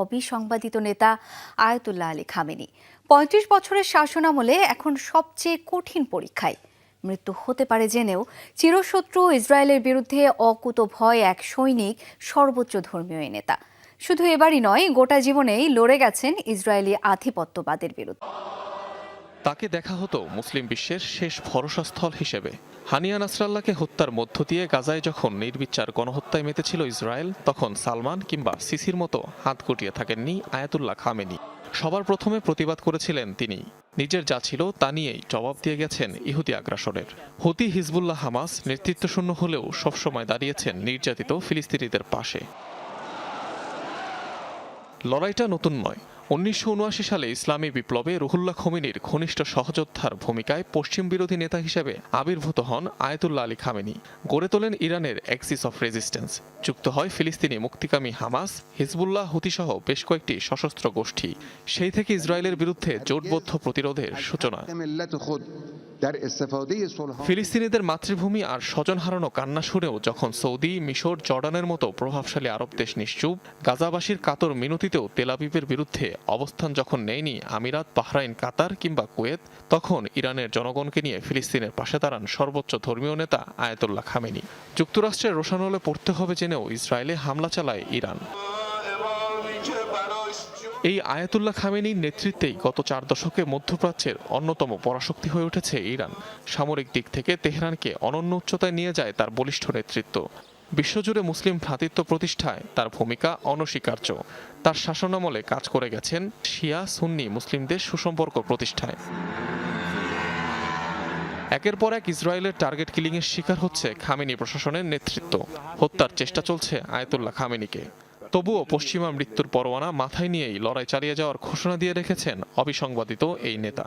অবিসংবাদিত নেতা Ayatollah Ali Khamenei. পঁয়ত্রিশ বছরের শাসনামলে এখন সবচেয়ে কঠিন পরীক্ষায়। মৃত্যু হতে পারে জেনেও চিরশত্রু ইসরায়েলের বিরুদ্ধে অকুত ভয় এক সৈনিক সর্বোচ্চ ধর্মীয় নেতা। শুধু এবারই নয়, গোটা জীবনেই লড়ে গেছেন ইসরায়েলি আধিপত্যবাদের বিরুদ্ধে। তাকে দেখা হতো মুসলিম বিশ্বের শেষ ভরসাস্থল হিসেবে। হানিয়া নাসরাল্লাহকে হত্যার মধ্য দিয়ে গাজায় যখন নির্বিচার গণহত্যায় মেতেছিল ইসরায়েল, তখন সালমান কিংবা সিসির মতো হাত গুটিয়ে থাকেননি আয়াতুল্লাহ খামেনি। সবার প্রথমে প্রতিবাদ করেছিলেন তিনি। নিজের যা ছিল তা নিয়েই জবাব দিয়ে গেছেন ইহুদি আগ্রাসনের। হতি হিজবুল্লাহ হামাস নেতৃত্বশূন্য হলেও সবসময় দাঁড়িয়েছেন নির্যাতিত ফিলিস্তিনিদের পাশে। লড়াইটা নতুন নয় উনিশশো উনআশি সালে ইসলামী বিপ্লবে রুহুল্লাহ খমিনির ঘনিষ্ঠ সহযোদ্ধার ভূমিকায় পশ্চিম বিরোধী নেতা হিসেবে আবির্ভূত হন আয়তুল্লা আলী খামেনি। গড়ে তোলেন ইরানের অ্যাক্সিস অফ রেজিস্ট্যান্স যুক্ত হয় ফিলিস্তিনি মুক্তিকামী হামাস, হিজবুল্লাহ হুতিসহ বেশ কয়েকটি সশস্ত্র গোষ্ঠী। সেই থেকে ইসরায়েলের বিরুদ্ধে জোটবদ্ধ প্রতিরোধের সূচনা। ফিলিস্তিনিদের মাতৃভূমি আর স্বজন হারানো কান্না শুনেও যখন সৌদি, মিশর, জর্ডানের মতো প্রভাবশালী আরব দেশ নিশ্চুপ, গাজাবাসীর কাতর মিনতিতেও তেলাবিবের বিরুদ্ধে অবস্থান যখন নেয়নি আমিরাত, বাহরাইন, কাতার কিংবা কুয়েত, তখন ইরানের জনগণকে নিয়ে ফিলিস্তিনের পাশে দাঁড়ান সর্বোচ্চ ধর্মীয় নেতা আয়াতুল্লাহ খামেনি। যুক্তরাষ্ট্রের রোশানলে পড়তে হবে জেনেও ইসরায়েলে হামলা চালায় ইরান। এই আয়াতুল্লাহ খামেনির নেতৃত্বেই গত চার দশকে মধ্যপ্রাচ্যের অন্যতম পরাশক্তি হয়ে উঠেছে ইরান। সামরিক দিক থেকে তেহরানকে অনন্য উচ্চতায় নিয়ে যায় তার বলিষ্ঠ নেতৃত্ব। বিশ্বজুড়ে মুসলিম ভ্রাতৃত্ব প্রতিষ্ঠায় তার ভূমিকা অনস্বীকার্য। তার শাসনামলে কাজ করে গেছেন শিয়া সুন্নি মুসলিমদের সুসম্পর্ক প্রতিষ্ঠায়। একের পর এক ইসরায়েলের টার্গেট কিলিংয়ের শিকার হচ্ছে খামেনি প্রশাসনের নেতৃত্ব। হত্যার চেষ্টা চলছে আয়াতুল্লাহ খামেনিকে। তবুও পশ্চিমা মৃত্যুর পরোয়ানা মাথায় নিয়েই লড়াই চালিয়ে যাওয়ার ঘোষণা দিয়ে রেখেছেন অবিসংবাদিত এই নেতা।